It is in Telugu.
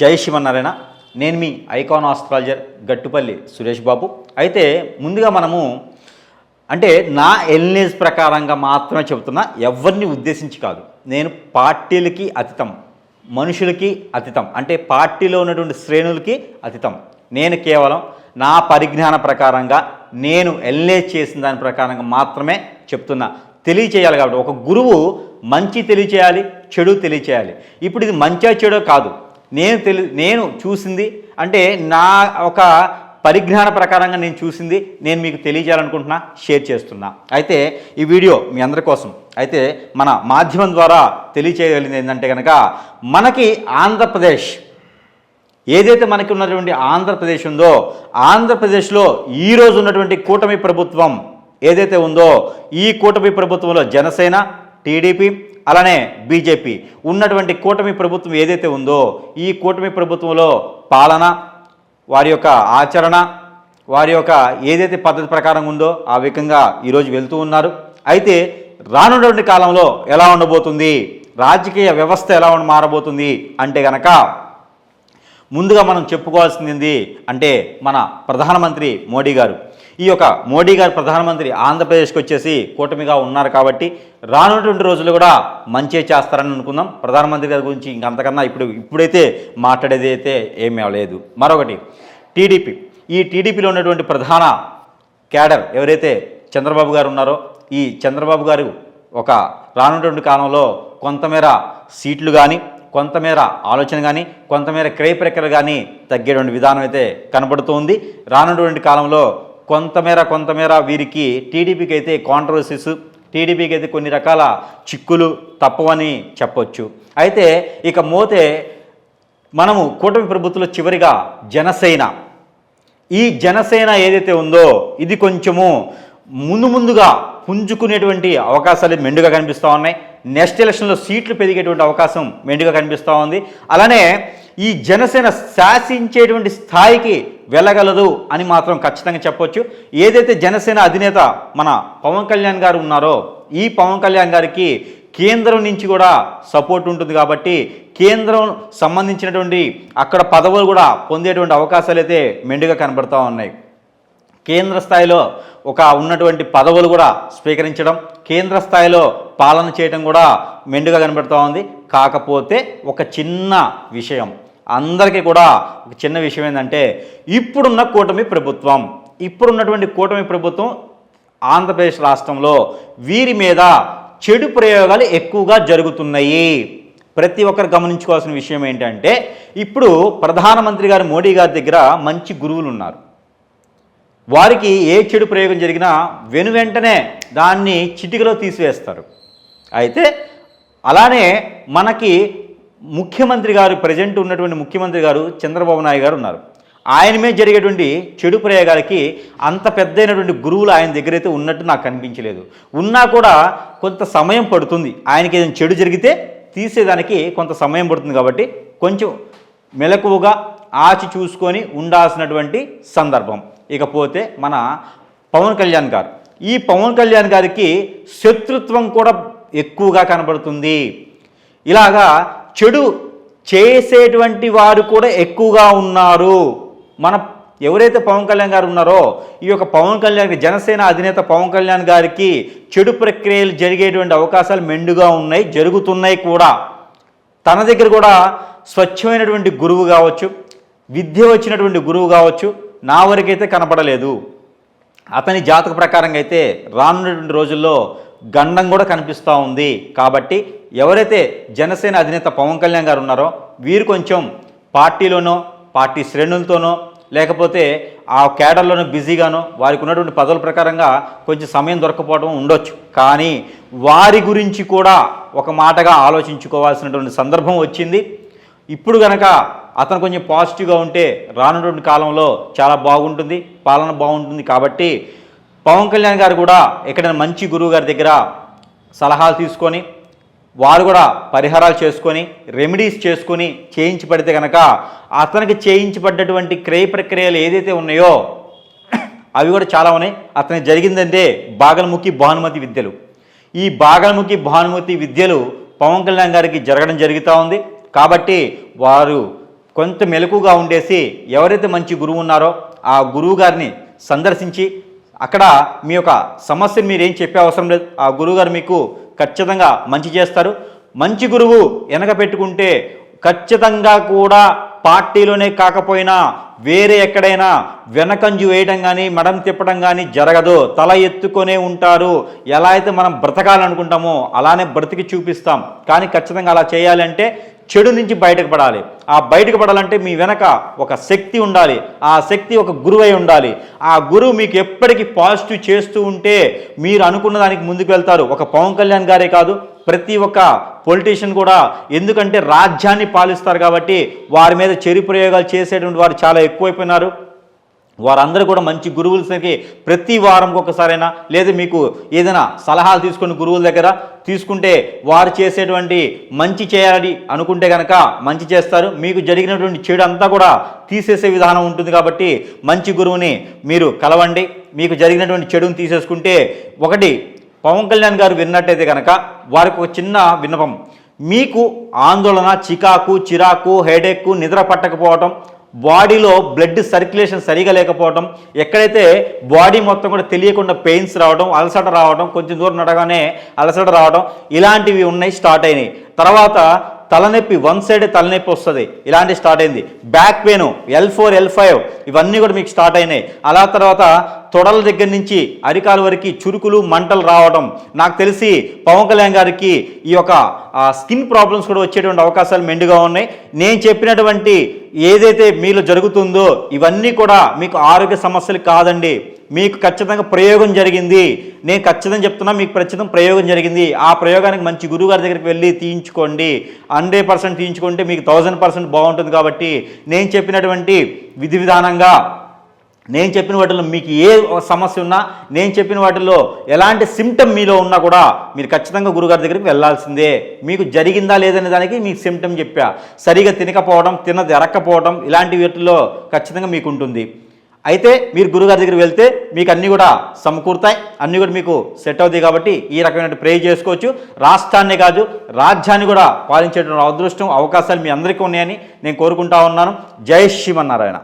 జై శివనారాయణ. నేను మీ ఐకాన్ ఆస్ట్రాలజర్ గట్టుపల్లి సురేష్ బాబు. అయితే ముందుగా మనము అంటే నా ఎల్నేజ్ ప్రకారంగా మాత్రమే చెబుతున్నా ఎవరిని ఉద్దేశించి కాదు. నేను పార్టీలకి అతీతం మనుషులకి అతీతం అంటే పార్టీలో ఉన్నటువంటి శ్రేణులకి అతీతం. నేను కేవలం నా పరిజ్ఞాన ప్రకారంగా నేను ఎల్నేజ్ చేసిన దాని ప్రకారంగా మాత్రమే చెప్తున్నా. తెలియచేయాలి కాబట్టి. ఒక గురువు మంచి తెలియచేయాలి చెడు తెలియచేయాలి. ఇప్పుడు ఇది మంచా చెడో కాదు. నేను తెలి నేను చూసింది అంటే నా ఒక పరిజ్ఞాన ప్రకారంగా నేను చూసింది నేను మీకు తెలియజేయాలనుకుంటున్నా షేర్ చేస్తున్నా. అయితే ఈ వీడియో మీ అందరి కోసం. అయితే మన మాధ్యమం ద్వారా తెలియచేయగలిగింది ఏంటంటే కనుక మనకి ఆంధ్రప్రదేశ్ ఏదైతే మనకి ఉన్నటువంటి ఆంధ్రప్రదేశ్ ఉందో ఆంధ్రప్రదేశ్లో ఈరోజు ఉన్నటువంటి కూటమి ప్రభుత్వం ఏదైతే ఉందో ఈ కూటమి ప్రభుత్వంలో జనసేన టీడీపీ అలానే బీజేపీ. ఉన్నటువంటి కూటమి ప్రభుత్వం ఏదైతే ఉందో ఈ కూటమి ప్రభుత్వంలో పాలన వారి యొక్క ఆచరణ వారి యొక్క ఏదైతే పద్ధతి ప్రకారం ఉందో ఆ విధంగా ఈరోజు వెళ్తూ ఉన్నారు. అయితే రానున్నటువంటి కాలంలో ఎలా ఉండబోతుంది? రాజకీయ వ్యవస్థ ఎలా ఉండి మారబోతుంది? అంటే గనక ముందుగా మనం చెప్పుకోవాల్సింది అంటే మన ప్రధానమంత్రి మోడీ గారు. ఈ యొక్క మోడీ గారు ప్రధానమంత్రి ఆంధ్రప్రదేశ్కి వచ్చేసి కూటమిగా ఉన్నారు కాబట్టి రానున్నటువంటి రోజులు కూడా మంచి చేస్తారని అనుకుందాం. ప్రధానమంత్రి గారి గురించి ఇంకంతకన్నా ఇప్పుడు ఇప్పుడైతే మాట్లాడేది అయితే ఏమీ లేదు. మరొకటి టీడీపీ. ఈ టీడీపీలో ఉన్నటువంటి ప్రధాన క్యాడర్ ఎవరైతే చంద్రబాబు గారు ఉన్నారో ఈ చంద్రబాబు గారు ఒక రానున్నటువంటి కాలంలో కొంతమేర సీట్లు కానీ కొంతమేర ఆలోచన కానీ కొంతమేర క్రయ ప్రక్రియ కానీ తగ్గేటువంటి విధానం అయితే కనబడుతోంది. రానున్నటువంటి కాలంలో కొంతమేర కొంతమేర వీరికి టీడీపీకి అయితే కాంట్రవర్సీస్ టీడీపీకి అయితే కొన్ని రకాల చిక్కులు తప్పవని చెప్పొచ్చు. అయితే ఇక మోతే మనము కూటమి ప్రభుత్వంలో చివరిగా జనసేన. ఈ జనసేన ఏదైతే ఉందో ఇది కొంచెము ముందు ముందుగా పుంజుకునేటువంటి అవకాశాలు మెండుగా కనిపిస్తూ ఉన్నాయి. నెక్స్ట్ ఎలక్షన్లో సీట్లు పెరిగేటువంటి అవకాశం మెండుగా కనిపిస్తూ ఉంది. అలానే ఈ జనసేన శాసించేటువంటి స్థాయికి వెళ్ళగలదు అని మాత్రం ఖచ్చితంగా చెప్పొచ్చు. ఏదైతే జనసేన అధినేత మన పవన్ కళ్యాణ్ గారు ఉన్నారో ఈ పవన్ కళ్యాణ్ గారికి కేంద్రం నుంచి కూడా సపోర్ట్ ఉంటుంది కాబట్టి కేంద్రం సంబంధించినటువంటి అక్కడ పదవులు కూడా పొందేటువంటి అవకాశాలు అయితే మెండుగా కనబడుతూ ఉన్నాయి. కేంద్ర స్థాయిలో ఒక ఉన్నటువంటి పదవులు కూడా స్వీకరించడం కేంద్ర స్థాయిలో పాలన చేయడం కూడా మెండుగా కనబడుతూ ఉంది. కాకపోతే ఒక చిన్న విషయం అందరికీ కూడా ఒక చిన్న విషయం ఏంటంటే ఇప్పుడున్న కూటమి ప్రభుత్వం ఇప్పుడున్నటువంటి కూటమి ప్రభుత్వం ఆంధ్రప్రదేశ్ రాష్ట్రంలో వీరి మీద చెడు ప్రయోగాలు ఎక్కువగా జరుగుతున్నాయి. ప్రతి ఒక్కరు గమనించుకోవాల్సిన విషయం ఏంటంటే ఇప్పుడు ప్రధానమంత్రి గారు మోడీ గారి దగ్గర మంచి గురువులు ఉన్నారు. వారికి ఏ చెడు ప్రయోగం జరిగినా వెను వెంటనే దాన్ని చిటికలో తీసివేస్తారు. అయితే అలానే మనకి ముఖ్యమంత్రి గారు ప్రజెంట్ ఉన్నటువంటి ముఖ్యమంత్రి గారు చంద్రబాబు నాయుడు గారు ఉన్నారు. ఆయన మీద జరిగేటువంటి చెడు ప్రయోగాలకి అంత పెద్దైనటువంటి గురువులు ఆయన దగ్గర అయితే ఉన్నట్టు నాకు కనిపించలేదు ఉన్నా కూడా కొంత సమయం పడుతుంది. ఆయనకి ఏదైనా చెడు జరిగితే తీసేదానికి కొంత సమయం పడుతుంది కాబట్టి కొంచెం మెలకువగా ఆచి చూసుకొని ఉండాల్సినటువంటి సందర్భం. ఇకపోతే మన పవన్ కళ్యాణ్ గారు ఈ పవన్ కళ్యాణ్ గారికి శత్రుత్వం కూడా ఎక్కువగా కనబడుతుంది. ఇలాగా చెడు చేసేటువంటి వారు కూడా ఎక్కువగా ఉన్నారు. మన ఎవరైతే పవన్ కళ్యాణ్ గారు ఉన్నారో ఈ యొక్క పవన్ కళ్యాణ్ జనసేన అధినేత పవన్ కళ్యాణ్ గారికి చెడు ప్రక్రియలు జరిగేటువంటి అవకాశాలు మెండుగా ఉన్నాయి జరుగుతున్నాయి కూడా. తన దగ్గర కూడా స్వచ్ఛమైనటువంటి గురువు కావచ్చు విద్య వచ్చినటువంటి గురువు కావచ్చు నా వరకైతే కనపడలేదు. అతని జాతక ప్రకారంగా అయితే రానున్నటువంటి రోజుల్లో గండం కూడా కనిపిస్తూ ఉంది. కాబట్టి ఎవరైతే జనసేన అధినేత పవన్ కళ్యాణ్ గారు ఉన్నారో వీరు కొంచెం పార్టీలోనో పార్టీ శ్రేణులతోనో లేకపోతే ఆ కేడర్లోనో బిజీగానో వారికి ఉన్నటువంటి పదవుల ప్రకారంగా కొంచెం సమయం దొరకపోవడం ఉండొచ్చు. కానీ వారి గురించి కూడా ఒక మాటగా ఆలోచించుకోవాల్సినటువంటి సందర్భం వచ్చింది. ఇప్పుడు గనక అతను కొంచెం పాజిటివ్గా ఉంటే రానున్నటువంటి కాలంలో చాలా బాగుంటుంది పాలన బాగుంటుంది. కాబట్టి పవన్ కళ్యాణ్ గారు కూడా ఎక్కడైనా మంచి గురువు గారి దగ్గర సలహాలు తీసుకొని వారు కూడా పరిహారాలు చేసుకొని రెమెడీస్ చేసుకొని చేయించబడితే కనుక అతనికి చేయించబడ్డటువంటి క్రయ ప్రక్రియలు ఏదైతే ఉన్నాయో అవి కూడా చాలా ఉన్నాయి. అతనికి జరిగిందంటే బాగలముఖి భానుమతి విద్యలు. ఈ బాగలముఖి భానుమతి విద్యలు పవన్ కళ్యాణ్ గారికి జరగడం జరుగుతూ ఉంది. కాబట్టి వారు కొంత మెలకుగా ఉండేసి ఎవరైతే మంచి గురువు ఉన్నారో ఆ గురువు గారిని సందర్శించి అక్కడ మీ యొక్క సమస్యను మీరు ఏం చెప్పే అవసరం లేదు. ఆ గురువుగారు మీకు ఖచ్చితంగా మంచి చేస్తారు. మంచి గురువు వెనక పెట్టుకుంటే ఖచ్చితంగా కూడా పార్టీలోనే కాకపోయినా వేరే ఎక్కడైనా వెనకంజు వేయడం కానీ మడం తిప్పడం కానీ జరగదు. తల ఎత్తుకొనే ఉంటారు. ఎలా అయితే మనం బ్రతకాలనుకుంటామో అలానే బ్రతికి చూపిస్తాం. కానీ ఖచ్చితంగా అలా చేయాలంటే చెడు నుంచి బయటకు పడాలి. ఆ బయటకు పడాలంటే మీ వెనక ఒక శక్తి ఉండాలి. ఆ శక్తి ఒక గురువై ఉండాలి. ఆ గురువు మీకు ఎప్పటికీ పాజిటివ్ చేస్తూ ఉంటే మీరు అనుకున్న దానికి ముందుకు వెళ్తారు. ఒక పవన్ కళ్యాణ్ గారే కాదు ప్రతి ఒక్క పొలిటీషియన్ కూడా ఎందుకంటే రాజ్యాన్ని పాలిస్తారు కాబట్టి వారి మీద చెరి ప్రయోగాలు చేసేటువంటి వారు చాలా ఎక్కువైపోయినారు. వారందరూ కూడా మంచి గురువులకి ప్రతి వారంకి ఒకసారైనా లేదా మీకు ఏదైనా సలహాలు తీసుకుని గురువుల దగ్గర తీసుకుంటే వారు చేసేటువంటి మంచి చేయాలి అనుకుంటే కనుక మంచి చేస్తారు. మీకు జరిగినటువంటి చెడు అంతా కూడా తీసేసే విధానం ఉంటుంది కాబట్టి మంచి గురువుని మీరు కలవండి. మీకు జరిగినటువంటి చెడుని తీసేసుకుంటే ఒకటి పవన్ కళ్యాణ్ గారు విన్నట్టయితే కనుక వారికి ఒక చిన్న విన్నపం. మీకు ఆందోళన చికాకు చిరాకు హెడేక్ నిద్ర పట్టకపోవటం బాడీలో బ్లడ్ సర్క్యులేషన్ సరిగా లేకపోవడం ఎక్కడైతే బాడీ మొత్తం కూడా తెలియకుండా పెయిన్స్ రావడం అలసట రావడం కొంచెం దూరం నడగానే అలసట రావడం ఇలాంటివి ఉన్నాయి స్టార్ట్ అయినాయి. తర్వాత తలనొప్పి వన్ సైడ్ తలనొప్పి వస్తుంది. ఇలాంటి స్టార్ట్ అయింది. Back pain L four L five ఇవన్నీ కూడా మీకు స్టార్ట్ అయినాయి. అలా తర్వాత తొడల దగ్గర నుంచి అరికాల వరకు చురుకులు మంటలు రావడం నాకు తెలిసి పవన్ కళ్యాణ్ గారికి ఈ యొక్క స్కిన్ ప్రాబ్లమ్స్ కూడా వచ్చేటువంటి అవకాశాలు మెండుగా ఉన్నాయి. నేను చెప్పినటువంటి ఏదైతే మీలో జరుగుతుందో ఇవన్నీ కూడా మీకు ఆరోగ్య సమస్యలు కాదండి. మీకు ఖచ్చితంగా ప్రయోగం జరిగింది. నేను ఖచ్చితంగా చెప్తున్నా మీకు ఖచ్చితంగా ప్రయోగం జరిగింది. ఆ ప్రయోగానికి మంచి గురువు గారి దగ్గరికి వెళ్ళి తీయించుకోండి. హండ్రెడ్ పర్సెంట్ తీయించుకుంటే మీకు థౌజండ్ పర్సెంట్ బాగుంటుంది కాబట్టి నేను చెప్పినటువంటి విధి విధానంగా నేను చెప్పిన వాటిలో మీకు ఏ సమస్య ఉన్నా నేను చెప్పిన వాటిలో ఎలాంటి సిమ్టమ్ మీలో ఉన్నా కూడా మీరు ఖచ్చితంగా గురుగారి దగ్గరికి వెళ్ళాల్సిందే. మీకు జరిగిందా లేదనే దానికి మీకు సిమ్టమ్ చెప్పా. సరిగా తినకపోవడం తినది ఎరక్కపోవడం ఇలాంటి వీటిలో ఖచ్చితంగా మీకు ఉంటుంది. అయితే మీరు గురుగారి దగ్గరికి వెళ్తే మీకు అన్నీ కూడా సమకూరుతాయి. అన్నీ కూడా మీకు సెట్ అవుతాయి కాబట్టి ఈ రకమైన ప్రే చేసుకోవచ్చు. రాష్ట్రాన్ని కాదు రాజ్యాన్ని కూడా పాలించేటువంటి అదృష్టం అవకాశాలు మీ అందరికీ ఉన్నాయని నేను కోరుకుంటా ఉన్నాను. జై శ్రీమన్నారాయణ.